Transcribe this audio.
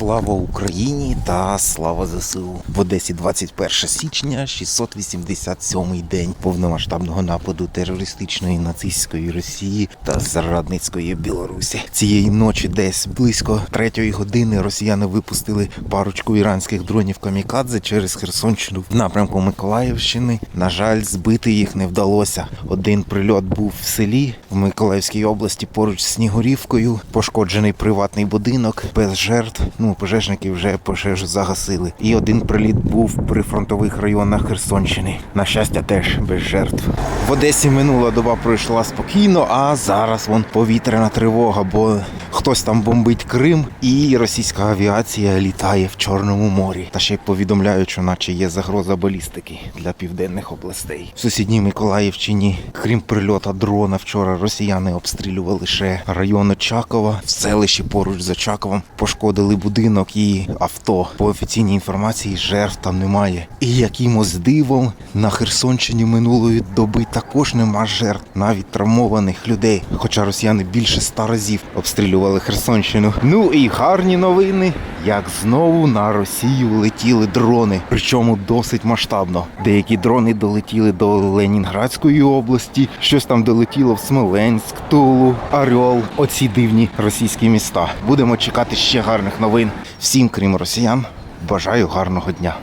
Слава Україні та слава ЗСУ в Одесі 21 січня, 687-й день повномасштабного нападу терористичної нацистської Росії та зрадницької Білорусі. Цієї ночі, десь близько третьої години, росіяни випустили парочку іранських дронів камікадзе через Херсонщину в напрямку Миколаївщини. На жаль, збити їх не вдалося. Один прильот був в селі в Миколаївській області поруч з Снігурівкою. Пошкоджений приватний будинок без жертв. Ну, пожежники вже пожежу загасили. І один приліт був при фронтових районах Херсонщини. На щастя, теж без жертв. В Одесі минула доба пройшла спокійно, а зараз вон повітряна тривога, бо хтось там бомбить Крим, і російська авіація літає в Чорному морі. Та ще й повідомляють, що наче є загроза балістики для південних областей. В сусідній Миколаївщині, крім прильота дрона, вчора росіяни обстрілювали ще район Очакова. В селищі поруч з Очаковом пошкодили будинок і авто. По офіційній інформації жертв там немає. І якимось дивом на Херсонщині минулої доби також нема жертв, навіть травмованих людей. Хоча росіяни більше ста разів обстрілювали Херсонщину. Ну і гарні новини, як знову на Росію летіли дрони, причому досить масштабно. Деякі дрони долетіли до Ленінградської області, щось там долетіло в Смоленськ, Тулу, Орел. Оці дивні російські міста. Будемо чекати ще гарних новин. Всім, крім росіян, бажаю гарного дня.